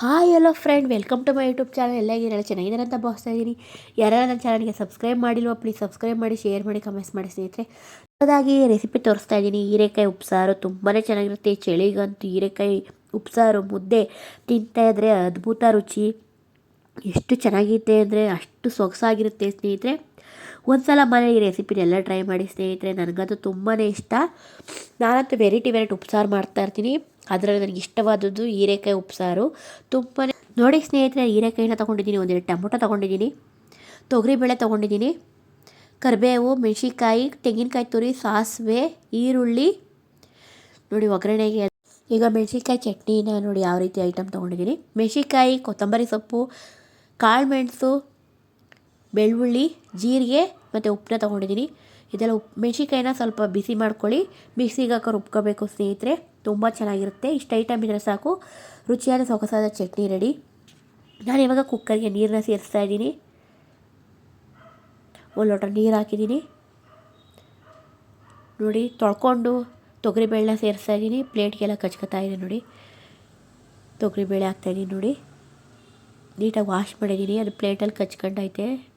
Hi hello friend, welcome to my YouTube channel. ಎಲ್ಲ ಏನಾರ ಚೆನ್ನಾಗಿದ್ದಾರೆ ಅಂತ ಭಾವಿಸ್ತಾ ಇದ್ದೀನಿ. ಯಾರು ನನ್ನ ಚಾನಲ್ಗೆ ಸಬ್ಸ್ಕ್ರೈಬ್ ಮಾಡಿಲ್ವ, ಪ್ಲೀಸ್ ಸಬ್ಸ್ಕ್ರೈಬ್ ಮಾಡಿ, ಶೇರ್ ಮಾಡಿ, ಕಮೆಂಟ್ಸ್ ಮಾಡಿ ಸ್ನೇಹಿತರೆ. ಅದಾಗಿ ರೆಸಿಪಿ ತೋರಿಸ್ತಾ ಇದ್ದೀನಿ. ಹೀರೆಕಾಯಿ ಉಪ್ಸಾರು ತುಂಬಾ ಚೆನ್ನಾಗಿರುತ್ತೆ. ಚಳಿಗಂತೂ ಹೀರೆಕಾಯಿ ಉಪ್ಸಾರು ಮುದ್ದೆ ತಿಂತಾ ಇದ್ದರೆ ಅದ್ಭುತ ರುಚಿ. ಎಷ್ಟು ಚೆನ್ನಾಗಿದೆ ಅಂದರೆ ಅಷ್ಟು ಸೊಗಸಾಗಿರುತ್ತೆ ಸ್ನೇಹಿತರೆ. ಒಂದು ಸಲ ಮನೆ ಈ ರೆಸಿಪಿನೆಲ್ಲ ಟ್ರೈ ಮಾಡಿ ಸ್ನೇಹಿತರೆ, ನನಗಂತೂ ತುಂಬಾ ಇಷ್ಟ. ನಾನಂತೂ ವೆರೈಟಿ ವೆರೈಟಿ ಉಪ್ಸಾರು ಮಾಡ್ತಾ ಇರ್ತೀನಿ. ಅದರಲ್ಲಿ ನನಗೆ ಇಷ್ಟವಾದದ್ದು ಹೀರೆಕಾಯಿ ಉಪ್ಸಾರು. ತುಂಬಾ ನೋಡಿ ಸ್ನೇಹಿತರೆ, ಹೀರೆಕಾಯಿನ ತೊಗೊಂಡಿದ್ದೀನಿ, ಒಂದೆರಡು ಟೊಮೊಟೊ ತೊಗೊಂಡಿದ್ದೀನಿ, ತೊಗರಿಬೇಳೆ ತೊಗೊಂಡಿದ್ದೀನಿ, ಕರಿಬೇವು, ಮೆಣಸಿನ್ಕಾಯಿ, ತೆಂಗಿನಕಾಯಿ ತುರಿ, ಸಾಸಿವೆ, ಈರುಳ್ಳಿ. ನೋಡಿ ಒಗ್ಗರಣೆಗೆ ಈಗ ಮೆಣಸಿನ್ಕಾಯಿ ಚಟ್ನಿನ ನೋಡಿ ಯಾವ ರೀತಿ ಐಟಮ್ ತೊಗೊಂಡಿದ್ದೀನಿ. ಮೆಣಸಿನ್ಕಾಯಿ, ಕೊತ್ತಂಬರಿ ಸೊಪ್ಪು, ಕಾಳು ಮೆಣಸು ಬೆಳ್ಳುಳ್ಳಿ, ಜೀರಿಗೆ ಮತ್ತು ಉಪ್ಪನ್ನ ತೊಗೊಂಡಿದ್ದೀನಿ ಇದೆಲ್ಲ ಉಪ್ಪು ಮೆಣಸಿನ್ಕಾಯಿನ ಸ್ವಲ್ಪ ಬಿಸಿ ಮಾಡ್ಕೊಳ್ಳಿ. ಮಿಕ್ಸಿಗೆ ಹಾಕೋರು ರುಬ್ಕೋಬೇಕು ಸ್ನೇಹಿತರೆ. ತುಂಬ ಚೆನ್ನಾಗಿರುತ್ತೆ. ಇಷ್ಟು ಐಟಮ್ ಇದ್ದರೆ ಸಾಕು. ರುಚಿಯಾದ ಸೊಗಸಾದ ಚಟ್ನಿ ರೆಡಿ. ನಾನು ಇವಾಗ ಕುಕ್ಕರ್ಗೆ ನೀರನ್ನ ಸೇರಿಸ್ತಾ ಇದ್ದೀನಿ. ಒಂದು ಲೋಟ ನೀರು ಹಾಕಿದ್ದೀನಿ. ನೋಡಿ, ತೊಳ್ಕೊಂಡು ತೊಗರಿಬೇಳೆನ ಸೇರಿಸ್ತಾ ಇದ್ದೀನಿ. ಪ್ಲೇಟ್ಗೆಲ್ಲ ಕಚ್ಕೊತಾ ಇದೆ ನೋಡಿ. ತೊಗರಿಬೇಳೆ ಹಾಕ್ತಾಯಿದ್ದೀನಿ ನೋಡಿ. ನೀಟಾಗಿ ವಾಶ್ ಮಾಡಿದ್ದೀನಿ. ಅದು ಪ್ಲೇಟಲ್ಲಿ ಕಚ್ಕೊಂಡೈತೆ.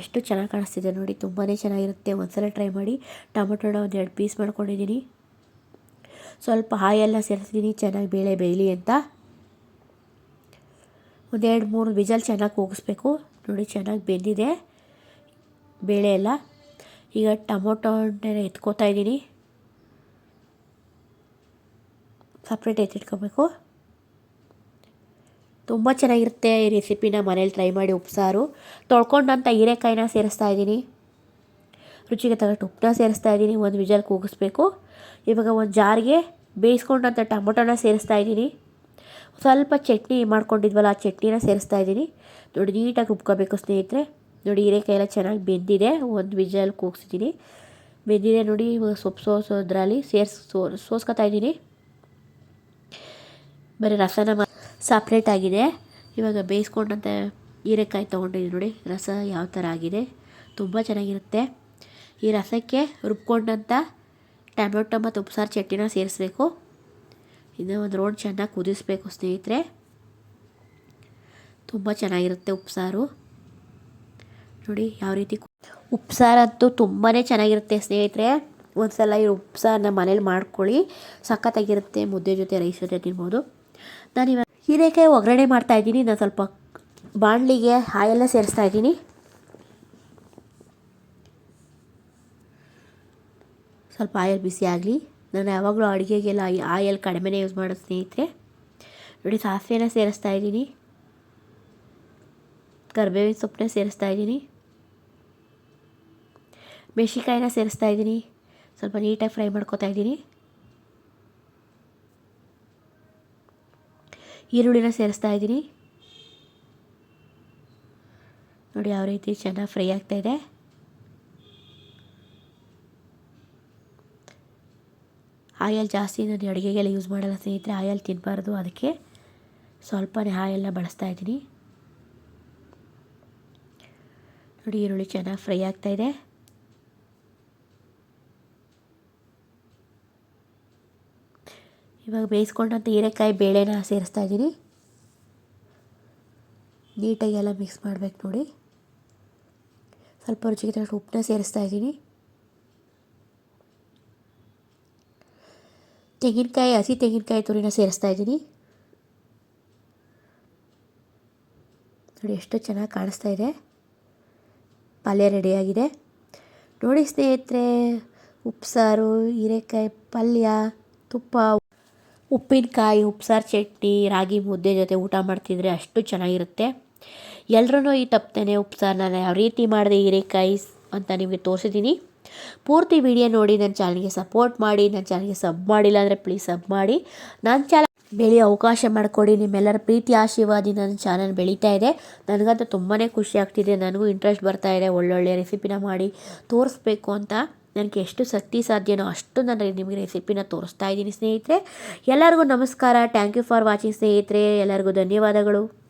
ಎಷ್ಟು ಚೆನ್ನಾಗಿ ಕಾಣಿಸ್ತಿದೆ ನೋಡಿ ತುಂಬಾ ಚೆನ್ನಾಗಿರುತ್ತೆ. ಒಂದ್ಸಲ ಟ್ರೈ ಮಾಡಿ ಟೊಮೊಟೊನ ಒಂದು ಎರಡು ಪೀಸ್ ಮಾಡ್ಕೊಂಡಿದ್ದೀನಿ. ಸ್ವಲ್ಪ ಹಾಯೆಲ್ಲ ಸೇರಿಸಿದ್ದೀನಿ, ಚೆನ್ನಾಗಿ ಬೇಳೆ ಬೇಯಲಿ ಅಂತ. ಒಂದೆರಡು ಮೂರು ವಿಜಲ್ ಚೆನ್ನಾಗಿ ಕೂಗಿಸ್ಬೇಕು. ನೋಡಿ, ಚೆನ್ನಾಗಿ ಬೆಂದಿದೆ ಬೇಳೆ ಎಲ್ಲ. ಈಗ ಟೊಮೊಟೊ ಹಣ್ಣೆಲ್ಲ ಎತ್ಕೋತಾ ಇದ್ದೀನಿ. ಸಪ್ರೇಟ್ ಎತ್ತಿಟ್ಕೋಬೇಕು ತುಂಬ ಚೆನ್ನಾಗಿರುತ್ತೆ ಈ ರೆಸಿಪಿನ ಮನೇಲಿ ಟ್ರೈ ಮಾಡಿ ಉಪ್ಸಾರು. ತೊಳ್ಕೊಂಡಂಥ ಹೀರೆಕಾಯಿನ ಸೇರಿಸ್ತಾ ಇದ್ದೀನಿ. ರುಚಿಗೆ ತಗೊಂಡು ಉಪ್ಪನ್ನ ಸೇರಿಸ್ತಾ ಇದ್ದೀನಿ. ಒಂದು ವಿಜಲ್ ಕೂಗಿಸ್ಬೇಕು. ಇವಾಗ ಒಂದು ಜಾರಿಗೆ ಬೇಯಿಸ್ಕೊಂಡಂಥ ಟೊಮೊಟೊನ ಸೇರಿಸ್ತಾ ಇದ್ದೀನಿ. ಸ್ವಲ್ಪ ಚಟ್ನಿ ಮಾಡ್ಕೊಂಡಿದ್ವಲ್ಲ, ಆ ಚಟ್ನಿನ ಸೇರಿಸ್ತಾ ಇದ್ದೀನಿ. ನೋಡಿ, ನೀಟಾಗಿ ರುಬ್ಕೋಬೇಕು ಸ್ನೇಹಿತರೆ. ನೋಡಿ ಹೀರೆಕಾಯಿ ಚೆನ್ನಾಗಿ ಬೆಂದಿದೆ. ಒಂದು ವಿಜಲ್ ಕೂಗಿಸಿದ್ದೀನಿ. ಬೆಂದಿದೆ ನೋಡಿ, ಇವಾಗ ಸೊಪ್ಪು ಸೋಸೋದ್ರಲ್ಲಿ ಸೇರಿಸಿ ಸೋ ಸೋಸ್ಕೊತಾ ಇದ್ದೀನಿ. ಬರೀ ರಸನ ಸಪ್ರೇಟ್ ಆಗಿದೆ. ಇವಾಗ ಬೇಯಿಸ್ಕೊಂಡಂತೆ ಹೀರೆಕಾಯಿ ತೊಗೊಂಡಿದ್ದೀನಿ ನೋಡಿ. ರಸ ಯಾವ ಥರ ಆಗಿದೆ. ತುಂಬ ಚೆನ್ನಾಗಿರುತ್ತೆ. ಈ ರಸಕ್ಕೆ ರುಬ್ಕೊಂಡಂಥ ಟೊಮೆಟೊ ಮತ್ತು ಉಪ್ಸಾರು, ಚಟ್ನಿನ ಸೇರಿಸ್ಬೇಕು. ಇನ್ನೂ ಒಂದು ರೋಡ್ ಚೆನ್ನಾಗಿ ಕುದಿಸ್ಬೇಕು ಸ್ನೇಹಿತರೆ. ತುಂಬ ಚೆನ್ನಾಗಿರುತ್ತೆ ಉಪ್ಸಾರು. ನೋಡಿ ಯಾವ ರೀತಿ ಉಪ್ಸಾರಂತೂ ತುಂಬಾ ಚೆನ್ನಾಗಿರುತ್ತೆ ಸ್ನೇಹಿತರೆ. ಒಂದು ಸಲ ಈ ಉಪ್ಸಾರನ್ನ ಮನೇಲಿ ಮಾಡ್ಕೊಳ್ಳಿ. ಸಖತ್ತಾಗಿರುತ್ತೆ. ಮುದ್ದೆ ಜೊತೆ ರೈಸ್ ಜೊತೆ ತಿನ್ಬೋದು. ನಾನು ಇವಾಗ ಹೀರೆಕಾಯಿ ಒಗ್ಗರಣೆ ಮಾಡ್ತಾಯಿದ್ದೀನಿ ನಾನು ಸ್ವಲ್ಪ ಬಾಣಲಿಗೆ ಹಾಯೆಲ್ಲ ಸೇರಿಸ್ತಾ ಇದ್ದೀನಿ. ಸ್ವಲ್ಪ ಆಯಲ್ ಬಿಸಿ ಆಗಲಿ. ನಾನು ಯಾವಾಗಲೂ ಅಡುಗೆಗೆಲ್ಲ ಆಯಲ್ ಕಡಿಮೆನೇ ಯೂಸ್ ಮಾಡೋ ಸ್ನೇಹಿತರೆ. ನೋಡಿ, ಸಾಸಿವೆನ ಸೇರಿಸ್ತಾ ಇದ್ದೀನಿ. ಕರ್ಬೇವಿನ ಸೊಪ್ಪನ್ನ ಸೇರಿಸ್ತಾ ಇದ್ದೀನಿ. ಮೆಣಸಿನ್ಕಾಯಿನ ಸೇರಿಸ್ತಾ ಇದ್ದೀನಿ. ಸ್ವಲ್ಪ ನೀಟಾಗಿ ಫ್ರೈ ಮಾಡ್ಕೋತಾ ಇದ್ದೀನಿ. ಈರುಳ್ಳಿನ ಸೇರಿಸ್ತಾ ಇದ್ದೀನಿ. ನೋಡಿ ಯಾವ ರೀತಿ ಚೆನ್ನಾಗಿ ಫ್ರೈ ಆಗ್ತಾಯಿದೆ ಆಯಲ್ ಜಾಸ್ತಿ ನಾನು ಅಡುಗೆಗೆಲ್ಲ ಯೂಸ್ ಮಾಡಲ್ಲ ಸ್ನೇಹಿತರೆ, ಆಯಲ್ ತಿನ್ನಬಾರ್ದು ಅದಕ್ಕೆ ಸ್ವಲ್ಪನೇ ಆಯಲ್ನ ಬಳಸ್ತಾ ಇದ್ದೀನಿ. ನೋಡಿ ಈರುಳ್ಳಿ ಚೆನ್ನಾಗಿ ಫ್ರೈ ಆಗ್ತಾಯಿದೆ ಇವಾಗ ಬೇಯಿಸ್ಕೊಂಡಂಥ ಹೀರೆಕಾಯಿ ಬೇಳೆನ ಸೇರಿಸ್ತಾ ಇದ್ದೀನಿ. ನೀಟಾಗಿ ಎಲ್ಲ ಮಿಕ್ಸ್ ಮಾಡಬೇಕು ನೋಡಿ. ಸ್ವಲ್ಪ ರುಚಿಗೆ ತಗೊಂಡು ಉಪ್ಪನ್ನ ಸೇರಿಸ್ತಾ ಇದ್ದೀನಿ. ತೆಂಗಿನಕಾಯಿ, ಹಸಿ ತೆಂಗಿನಕಾಯಿ ತುರಿನ ಸೇರಿಸ್ತಾ ಇದ್ದೀನಿ. ನೋಡಿ ಎಷ್ಟು ಚೆನ್ನಾಗಿ ಕಾಣಿಸ್ತಾ ಇದೆ. ಪಲ್ಯ ರೆಡಿಯಾಗಿದೆ ನೋಡಿ ಸ್ನೇಹಿತರೆ, ಉಪ್ಸಾರು, ಹೀರೆಕಾಯಿ ಪಲ್ಯ, ತುಪ್ಪ ಉಪ್ಪಿನಕಾಯಿ, ಉಪ್ಸಾರು ಚಟ್ನಿ, ರಾಗಿ ಮುದ್ದೆ ಜೊತೆ ಊಟ ಮಾಡ್ತಿದ್ರೆ ಅಷ್ಟು ಚೆನ್ನಾಗಿರುತ್ತೆ. ಎಲ್ಲರೂ ಈ ತಪ್ಪ್ತೇನೆ ಉಪ್ಸಾರು ನಾನು ಯಾವ ರೀತಿ ಮಾಡಿದೆ ಹೀರೆಕಾಯಿ ಅಂತ ನಿಮಗೆ ತೋರಿಸಿದ್ದೀನಿ. ಪೂರ್ತಿ ವಿಡಿಯೋ ನೋಡಿ, ನನ್ನ ಚಾನಲ್ಗೆ ಸಪೋರ್ಟ್ ಮಾಡಿ, ನನ್ನ ಚಾನಲ್ಗೆ ಸಬ್ ಮಾಡಿಲ್ಲ ಅಂದರೆ ಪ್ಲೀಸ್ ಸಬ್ ಮಾಡಿ. ನನ್ನ ಚಾನಲ್ ಬೆಳೆಯೋ ಅವಕಾಶ ಮಾಡಿಕೊಡಿ, ನಿಮ್ಮೆಲ್ಲರ ಪ್ರೀತಿ, ಆಶೀರ್ವಾದಿ ನನ್ನ ಚಾನಲ್ ಬೆಳೀತಾ ಇದೆ. ನನಗಂತೂ ತುಂಬಾ ಖುಷಿ ಆಗ್ತಿದೆ, ನನಗೂ ಇಂಟ್ರೆಸ್ಟ್ ಬರ್ತಾ ಇದೆ, ಒಳ್ಳೊಳ್ಳೆ ರೆಸಿಪಿನ ಮಾಡಿ ತೋರಿಸ್ಬೇಕು ಅಂತ. ನನಗೆ ಎಷ್ಟು ಶಕ್ತಿ ಸಾಧ್ಯನೋ ಅಷ್ಟು ನಾನು ನಿಮಗೆ ರೆಸಿಪಿನ ತೋರಿಸ್ತಾ ಇದ್ದೀನಿ ಸ್ನೇಹಿತರೆ. ಎಲ್ಲರಿಗೂ ನಮಸ್ಕಾರ. ಥ್ಯಾಂಕ್ ಯು ಫಾರ್ ವಾಚಿಂಗ್ ಸ್ನೇಹಿತರೆ. ಎಲ್ಲರಿಗೂ ಧನ್ಯವಾದಗಳು.